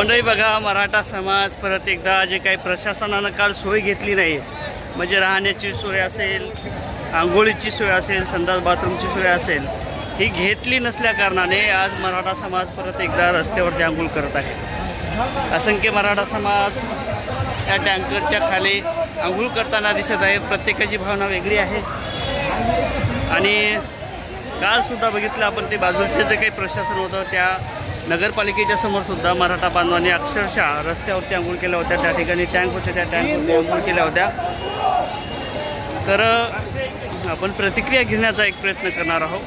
मंडळी बघा मराठा समाज परत एकदा जे काही प्रशासनानं काल सोय घेतली नाही म्हणजे राहण्याची सोय असेल आंघोळीची सोय असेल संडास बाथरूमची सोय असेल ही घेतली नसल्या कारणाने आज मराठा समाज परत एकदा रस्त्यावरती आंघोळ करत आहे. असंख्य मराठा समाज या टँकरच्या खाली आंघोळ करताना दिसत आहे. प्रत्येकाची भावना वेगळी आहे. आणि कालसुद्धा बघितलं आपण ते बाजूचे जे काही प्रशासन होतं त्या नगरपालिकेच्या समोर सुद्धा मराठा बांधवांनी अक्षरशः रस्त्यावरती आंघोळ केल्या होत्या. त्या ठिकाणी टँक होते त्या टँकवरती आंघोळ केल्या होत्या. तर आपण प्रतिक्रिया घेण्याचा एक प्रयत्न करणार आहोत.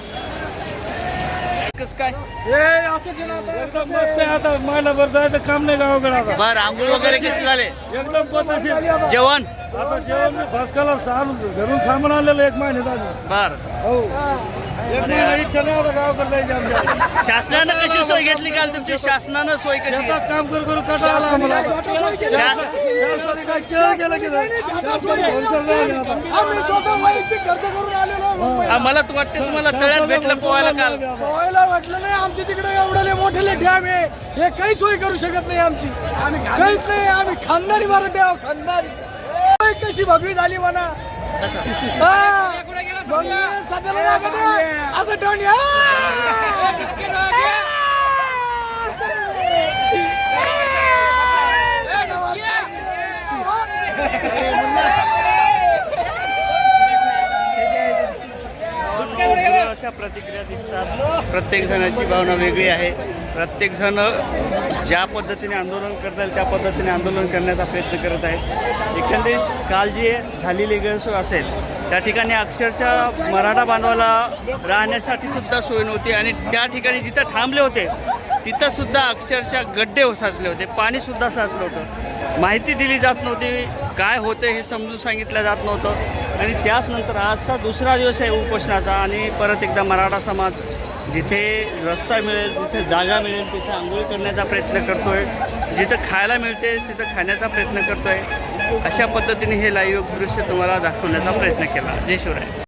कसं काय? एकदम मस्त आहे आता महिनाभर जायचं काम नाही गावाकडे आता. बरं आंघोळ वगैरे कसे झाले? एकदम पद्धतशीर. जेवण? आता जेवण मी भस्काला साम घरून सामान आणलेलं एक महिन्यात आधी बर. हो. एक महिना इच्छा नाही आता गावाकडे जायची आमच्या. शासनानं कशी सोय घेतली काल तुमची? शासनानं सोय कशी घेतली? शेतात काम करू करू कटा आला आम्हाला शास- शासनाने काय केलं गेलं की नाही? शासनाने भरसर नाही. गेलं आता. आम्ही स्वतः वैयक्तिक खर्च करून आलेलो आहे मुंबईत. मला तर वाटतं तुम्हाला तळ्यात भेटलं पोहायला काल. पोहायला वाटलं नाही आमच्या तिकडे एवढे मोठे डॅम आहे. हे काही सोय करू शकत नाही आमची. काहीच नाही आम्ही खानदारी मराठी आहोत खानदारी कशी भगवी झाली म्हणा. हा. असं टोनी अशा प्रतिक्रिया दिसतात. प्रत्येक जणाची भावना वेगळी आहे. प्रत्येक जण ज्या पद्धतीने आंदोलन करता येईल त्या पद्धतीने आंदोलन करण्याचा प्रयत्न करत आहेत एकंदरीत काल जी झालेली गैरसोय असेल त्या ठिकाणी अक्षरशः मराठा बांधवाला राहण्यासाठी सुद्धा सोय नव्हती आणि त्या ठिकाणी जिथं थांबले होते तिथंसुद्धा अक्षरशः गड्डे साचले होते पाणीसुद्धा साचलं होतं. माहिती दिली जात नव्हती काय होते हे समजून सांगितलं जात नव्हतं. आणि त्याच नंतर आजचा दुसरा दिवस आहे उपोषणाचा आणि परत एकदा मराठा समाज जिथे रस्ता मिळेल जिथे जागा मिळेल तिथे आंघोळ करण्याचा प्रयत्न करतो आहे जिथं खायला मिळते तिथं खाण्याचा प्रयत्न करतो आहे अशा पद्धतीने हे लाईव्ह दृश्य तुम्हाला दाखवण्याचा प्रयत्न केला. जय शिवराय.